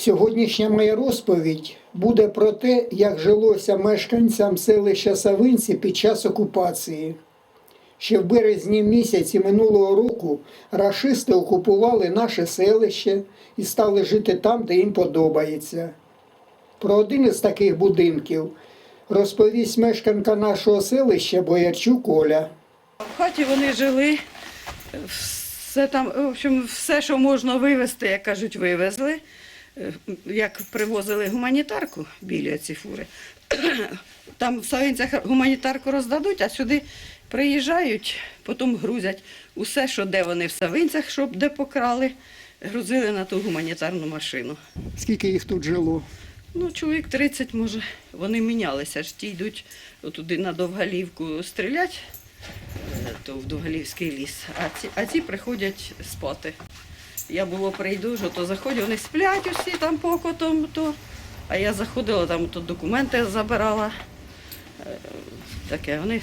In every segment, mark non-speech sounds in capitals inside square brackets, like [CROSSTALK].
Сьогоднішня моя розповідь буде про те, як жилося мешканцям селища Савинці під час окупації. Ще в березні місяці минулого року рашисти окупували наше селище і стали жити там, де їм подобається. Про один із таких будинків розповість мешканка нашого селища Боярчук Оля. В хаті вони жили, все там, в общем, все, що можна вивезти, як кажуть, вивезли. Е, Як привозили гуманітарку біля ці фури, [CLEARS THROAT] там в Савинцях гуманітарку роздадуть, а сюди приїжджають, потім грузять усе, що де вони в Савинцях, щоб де покрали, грузили на ту гуманітарну машину. Скільки їх тут жило? Ну, чоловік 30, може, вони мінялися ж ті йдуть туди на Довгалівку стрілять, е, то в Довгалівський ліс, а ці, а ці приходять спати. Я було прийду, що то заходять, вони сплять усі там покотом, то, а я заходила, там то документи забирала. Е, Таке, вони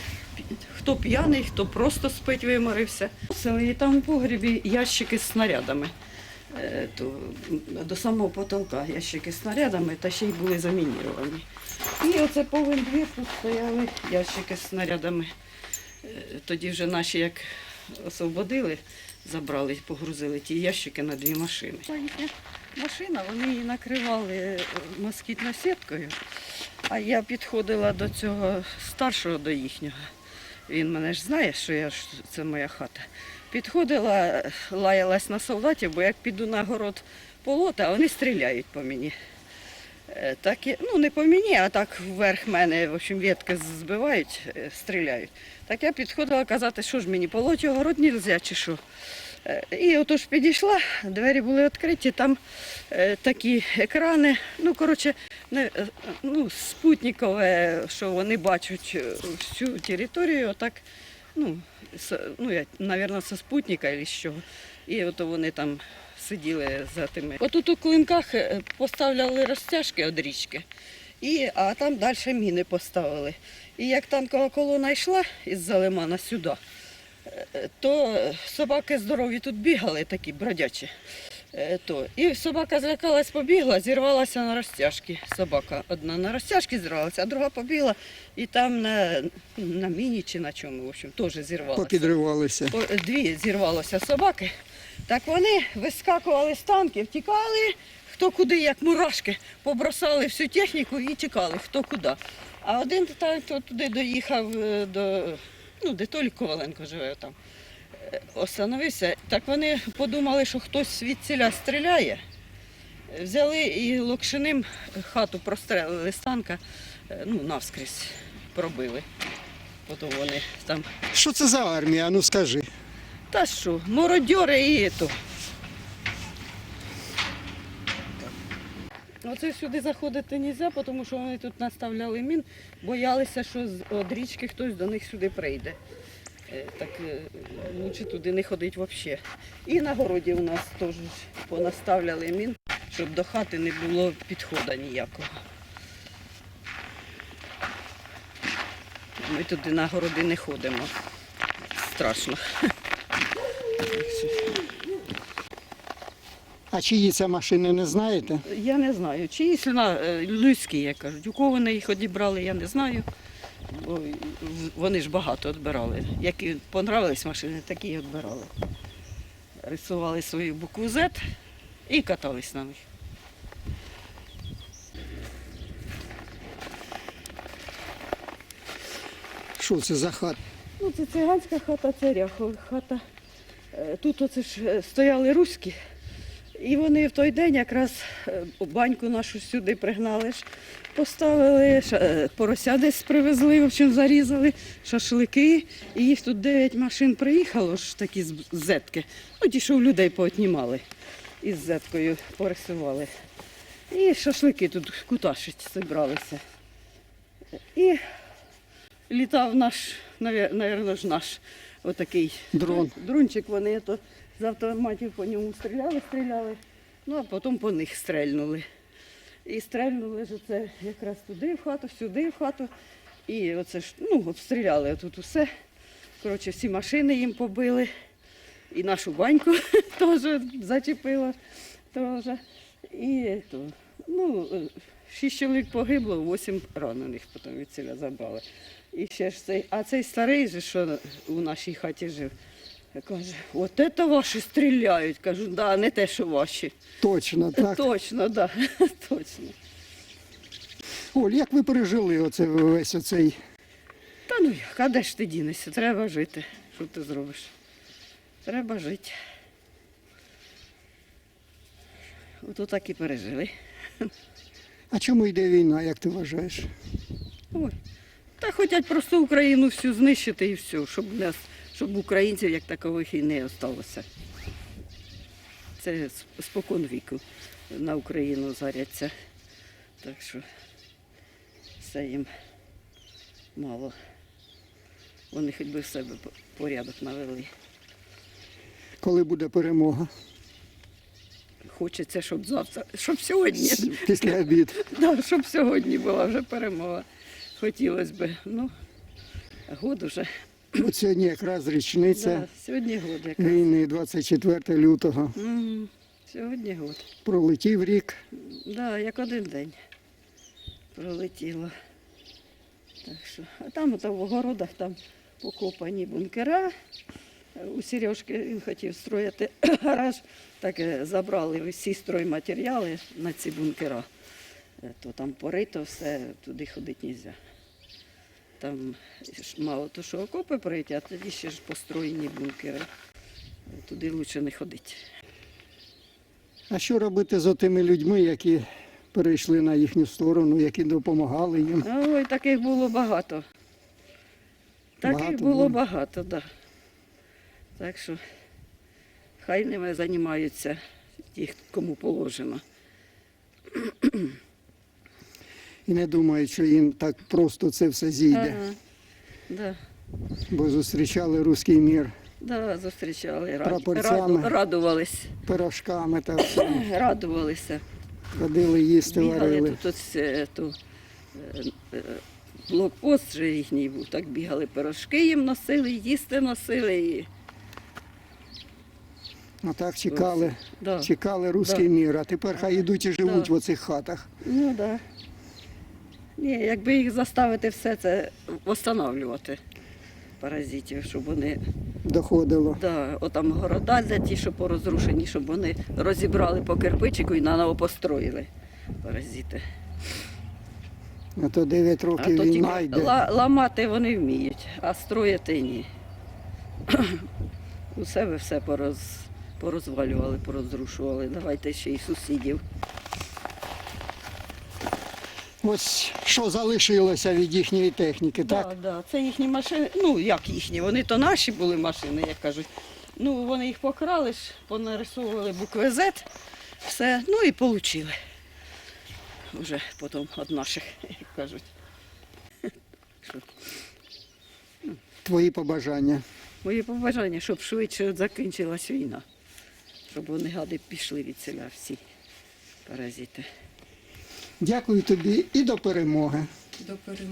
хто п'яний, хто просто спить, виморився. І там у погрібі ящики з снарядами. Е, то до самого потолка ящики з снарядами та ще й були замініровані. І оце повен двір тут стояли ящики з снарядами. Е, Тоді вже наші як освободили, забрали, погрузили ті ящики на дві машини. Машина, вони її накривали е, москітною сіткою, а я підходила до цього старшого до їхнього. Він мене ж знає, що я ж це моя хата. Підходила, лаялась на солдатів, бо як піду на город полота, вони стріляють по мені. Е, Так, і- ну не по мені, а так вверх мене, в общем, ветки збивають, е, стріляють. Так я підходила казати, що ж мені полоть огород нельзя чи що. Е, І отож підійшла, двері були відкриті, там такі екрани, ну коротше, не, ну, спутникове, що вони бачать всю територію, отак, ну, ну я, мабуть, зі спутника чи з чого. І от вони там сиділи за тими. Отут у клинках е, поставляли розтяжки від річки, і, а там далі міни поставили. І як танкова колона йшла із Залимана сюди, е, то собаки здорові тут бігали, такі бродячі. Е, То. І собака злякалась, побігла, зірвалася на розтяжки. Собака одна на розтяжки зірвалася, а друга побігла і там на, на міні чи на чому, в общем, теж зірвалася. Попідривалися. Дві зірвалося собаки. Так вони вискакували з танків, тікали, хто куди, як мурашки, побросали всю техніку і тікали, хто куди. А один танк то туди доїхав е, до, ну, де Толік Коваленко живе там. е, Остановився. Так вони подумали, що хтось від ціля стріляє. Взяли і локшиним хату прострелили з танка, е, ну, навскрізь пробили. Потім вони там Що це за армія? Ну скажи. Та що, мародьори і то. Оце сюди заходити не можна, тому що вони тут наставляли мін, боялися, що з річки хтось до них сюди прийде. Е, Так е, лучше туди не ходити взагалі. І на городі у нас теж понаставляли мін, щоб до хати не було підходу ніякого. Ми туди на городи не ходимо. Страшно. А чиї це машини не знаєте? Я не знаю. Чиїсь вона е, людські, як кажуть. У кого вони їх одібрали, я не знаю. Бо вони ж багато відбирали. Які понравились машини, такі і відбирали. Рисували свою букву Z і катались на них. Що це за хат? Ну, це циганська хата, це ряхова хата. Е, Тут оце ж е, стояли руські. І вони в той день якраз е, баньку нашу сюди пригнали, поставили, порося десь привезли, в общем, зарізали, шашлики. І їх тут 9 машин приїхало, ж такі з зетки. Ну, ті, що в людей поотнімали. Із зеткою порисували. І шашлики тут куташить зібралися. І літав наш, ж наш отакий Дрон. дрончик. Вони то з автоматів по ньому стріляли, стріляли, ну а потім по них стрельнули. І стрельнули ж це якраз туди в хату, сюди в хату. І оце ж, ну, обстріляли тут усе. Коротше, всі машини їм побили. І нашу баньку [LAUGHS] теж зачепило. Теж. І то, ну, е, шість чоловік погибло, вісім ранених потім від ціля забрали. І ще ж цей, а цей старий же, що у нашій хаті жив, каже, от це ваші стріляють. Кажу, да, не те, що ваші. Точно, [LAUGHS] так. Точно, да, [LAUGHS] точно. Оль, як ви пережили оце весь оцей? Та ну як, а де ж ти дінешся? Треба жити. Що ти зробиш? Треба жити. Ото так і пережили. [LAUGHS] А чому йде війна, як ти вважаєш? Ой. Та хочуть просто Україну всю знищити і все, щоб нас, щоб українців як такових і не осталося. Це спокон віку на Україну заряться. Так що все їм мало. Вони хоч би в себе порядок навели. Коли буде перемога? Хочеться, щоб завтра, щоб сьогодні. Після обід. [LAUGHS] Да, щоб сьогодні була вже перемога. Хотілося б. Ну, год уже. От сьогодні якраз річниця Да, сьогодні год як. війни, 24 лютого. М, Сьогодні год. Пролетів рік. Да, як один день пролетіло. Так що, а там ото в огородах там покопані бункера. У Сережки він хотів строїти гараж, так забрали всі стройматеріали на ці бункера. Е, То там порито все, туди ходити не можна. Там мало то, що окопи прийти, а тоді ще ж построєні бункери. Туди краще не ходити. А що робити з тими людьми, які перейшли на їхню сторону, які допомагали їм? Ой, таких було багато. Таких Багато було було? багато, так. Да. Так що хай ними займаються ті, кому положено. І не думають, що їм так просто це все зійде, Ага. Да, бо зустрічали руський мір да, зустрічали, раду, радувались, пирожками та все. [CLEARS THROAT] радувалися. Ходили їсти, Бігали варили. тут, ось, е, ту, е, е, блокпост же їхній був, так бігали пирожки їм носили, їсти носили. І, А так чекали, да. чекали руський мір, а тепер хай ідуть і живуть Да. в оцих хатах. Ну так. Да. Ні, якби їх заставити все це встановлювати, паразитів, щоб вони, Доходило. да, отам города, де ті, що порозрушені, щоб вони розібрали по кирпичику і наново построїли паразити. А то 9 років то війна йде. ламати вони вміють, а строїти ні. [CLEARS THROAT] У себе все пороз, порозвалювали, порозрушували. Давайте ще й сусідів. Ось що залишилося від їхньої техніки, так? Да, да. Це їхні машини. Ну, як їхні, вони то наші були машини, як кажуть. Ну, вони їх покрали ж, понарисовували букви Z, все, ну і отримали. Уже потім від наших, як кажуть. Твої побажання. Мої побажання, щоб швидше закінчилась війна. Щоб вони гади пішли від селя всі паразити. Дякую тобі і до перемоги. До перемоги.